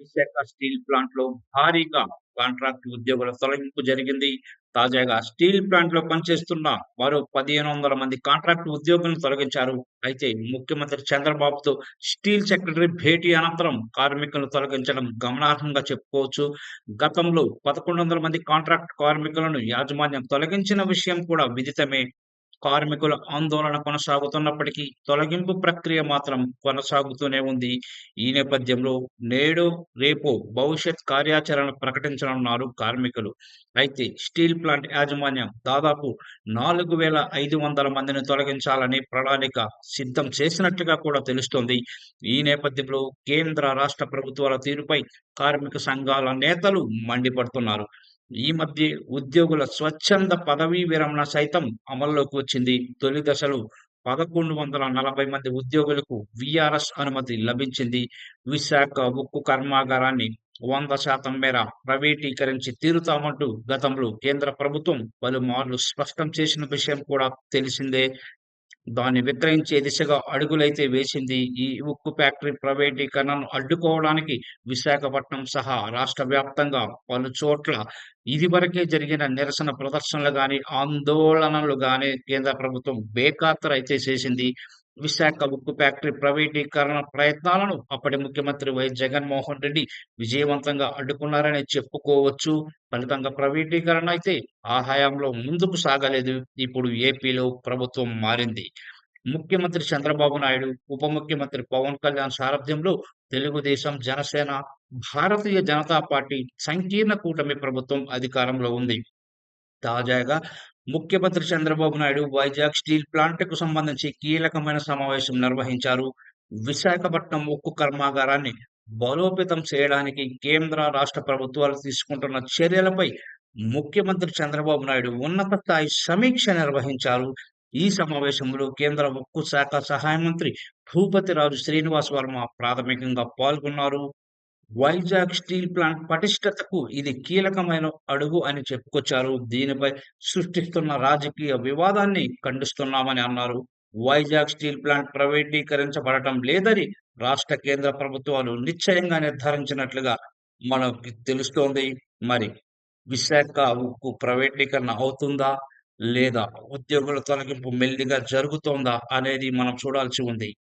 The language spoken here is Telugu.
విశాఖ స్టీల్ ప్లాంట్‌లో భారీగా కాంట్రాక్ట్ ఉద్యోగుల తొలగింపు జరిగింది. తాజాగా స్టీల్ ప్లాంట్లో పనిచేస్తున్న మరో 1500 మంది కాంట్రాక్ట్ ఉద్యోగులను తొలగించారు. అయితే ముఖ్యమంత్రి చంద్రబాబుతో స్టీల్ సెక్రటరీ భేటీ అనంతరం కార్మికులను తొలగించడం గమనార్హంగా చెప్పుకోవచ్చు. గతంలో 1100 మంది కాంట్రాక్ట్ కార్మికులను యాజమాన్యం తొలగించిన విషయం కూడా విదితమే. కార్మికుల ఆందోళన కొనసాగుతున్నప్పటికీ తొలగింపు ప్రక్రియ మాత్రం కొనసాగుతూనే ఉంది. ఈ నేపథ్యంలో నేడు రేపో భవిష్యత్ కార్యాచరణ ప్రకటించనున్నారు కార్మికులు. అయితే స్టీల్ ప్లాంట్ యాజమాన్యం దాదాపు 4500 మందిని తొలగించాలని ప్రణాళిక సిద్ధం చేసినట్లుగా కూడా తెలుస్తోంది. ఈ నేపథ్యంలో కేంద్ర, రాష్ట్ర ప్రభుత్వాల తీరుపై కార్మిక సంఘాల నేతలు మండిపడుతున్నారు. ఈ మధ్య ఉద్యోగుల స్వచ్ఛంద పదవీ విరమణ సైతం అమల్లోకి వచ్చింది. తొలి దశలో 1140 మంది ఉద్యోగులకు విఆర్ఎస్ అనుమతి లభించింది. విశాఖ ఉక్కు కర్మాగారాన్ని 100% మేర ప్రైవేటీకరించి తీరుతామంటూ గతంలో కేంద్ర ప్రభుత్వం పలుమార్లు స్పష్టం చేసిన విషయం కూడా తెలిసిందే. దాన్ని విక్రయించే దిశగా అడుగులైతే వేసింది. ఈ ఉక్కు ఫ్యాక్టరీ ప్రైవేటీకరణను అడ్డుకోవడానికి విశాఖపట్నం సహా రాష్ట్ర వ్యాప్తంగా పలు చోట్ల ఇదివరకే జరిగిన నిరసన ప్రదర్శనలు గాని, ఆందోళనలు గాని కేంద్ర ప్రభుత్వం బేఖాతరైతే చేసింది. విశాఖ ఉక్కు ఫ్యాక్టరీ ప్రైవేటీకరణ ప్రయత్నాలను అప్పటి ముఖ్యమంత్రి వై జగన్మోహన్ రెడ్డి విజయవంతంగా అడ్డుకున్నారని చెప్పుకోవచ్చు. ఫలితంగా ప్రైవేటీకరణ అయితే ఆ హయాంలో ముందుకు సాగలేదు. ఇప్పుడు ఏపీలో ప్రభుత్వం మారింది. ముఖ్యమంత్రి చంద్రబాబు నాయుడు, ఉప ముఖ్యమంత్రి పవన్ కళ్యాణ్ సారథ్యంలో తెలుగుదేశం, జనసేన, భారతీయ జనతా పార్టీ సంకీర్ణ కూటమి ప్రభుత్వం అధికారంలో ఉంది. తాజాగా ముఖ్యమంత్రి చంద్రబాబు నాయుడు వైజాగ్ స్టీల్ ప్లాంట్‌కు సంబంధించి కీలకమైన సమావేశం నిర్వహించారు. విశాఖపట్నం ఉక్కు కర్మాగారాన్ని బలోపేతం చేయడానికి కేంద్ర, రాష్ట్ర ప్రభుత్వాలు తీసుకుంటున్న చర్యలపై ముఖ్యమంత్రి చంద్రబాబు నాయుడు ఉన్నత స్థాయి సమీక్ష నిర్వహించారు. ఈ సమావేశంలో కేంద్ర ఉక్కు శాఖ సహాయ మంత్రి భూపతిరాజు శ్రీనివాస్ వర్మ ప్రాథమికంగా పాల్గొన్నారు. వైజాగ్ స్టీల్ ప్లాంట్ పటిష్టతకు ఇది కీలకమైన అడుగు అని చెప్పుకొచ్చారు. దీనిపై సృష్టిస్తున్న రాజకీయ వివాదాన్ని ఖండిస్తున్నామని అన్నారు. వైజాగ్ స్టీల్ ప్లాంట్ ప్రైవేటీకరించబడటం లేదని రాష్ట్ర, కేంద్ర ప్రభుత్వాలు నిశ్చయంగా నిర్ధారించినట్లుగా మనకి తెలుస్తోంది. మరి విశాఖ ఉక్కు ప్రైవేటీకరణ అవుతుందా? లేదా ఉద్యోగుల తొలగింపు మెల్లిగా జరుగుతోందా? అనేది మనం చూడాల్సి ఉంది.